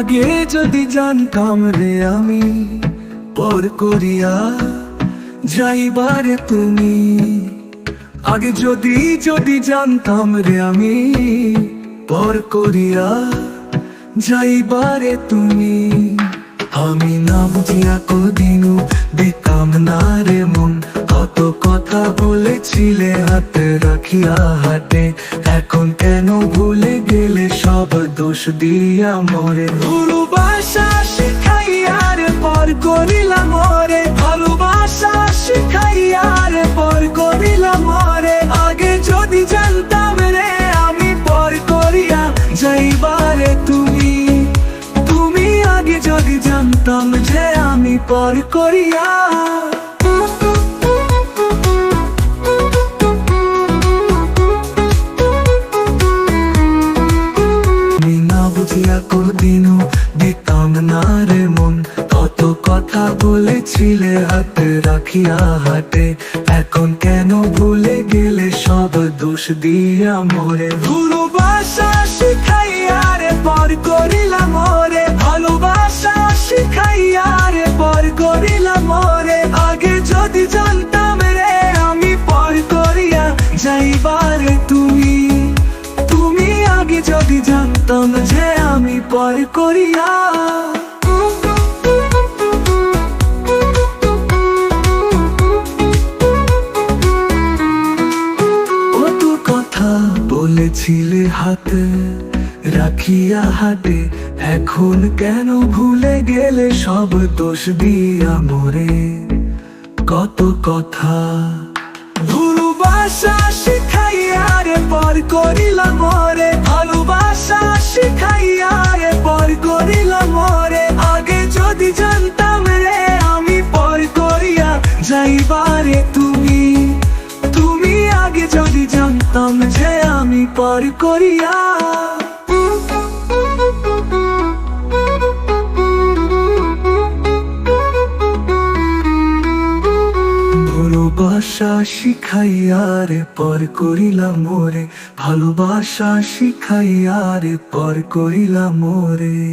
আগে যদি জানতাম রে আমি, পর করিয়া যাইবারে তুমি। আগে যদি যদি জানতাম রে আমি, পর করিয়া যাইবারে তুমি। আমি না বুঝিয়া কদিনু দিতাম না রে মন, কত কথা বলেছিলে হাতে রাখিয়া হাতে এখন কেন ভুলে গেলে সব দোষ দিয়া মরে? ভালোবাসা শিখাইয়ার পর করিলাম মরে, ভালোবাসা শিখাইয়ার পর করিলাম মরে। আগে যদি জানতাম রে, আমি পর করিয়া যাইবারে তুমি। তুমি আগে যদি জানতাম যে আমি পর করিয়া বুঝিয়া কোনদিনও দিতাম না রে মন। কত কথা বলেছিলে হাতে রাখিয়া হাতে এখন কেন ভুলে গেলে সব দোষ দিয়া মরে। ভালোবাসা শিখাইয়া রে, পর করিলাম মরে ভালোবাসা পর করিলাম মরে আগে যদি জানতাম রে, আমি পর করিয়া যাইবারে জানতাম যে আমি পর করিয়া। কত কথা বলেছিলে হাতে, রাখিয়া হাতে, এখন কেন ভুলে গেলে সব দোষ দিয়া মরে? কত কথা শিখাইয়া যাইবারে তুমি তুমি আগে যদি জানতাম যে আমি পর করিয়া। ভালোবাসা শিখাইয়া রে পর করিলাম মোরে ভালোবাসা শিখাইয়া রে পর করিলাম মোরে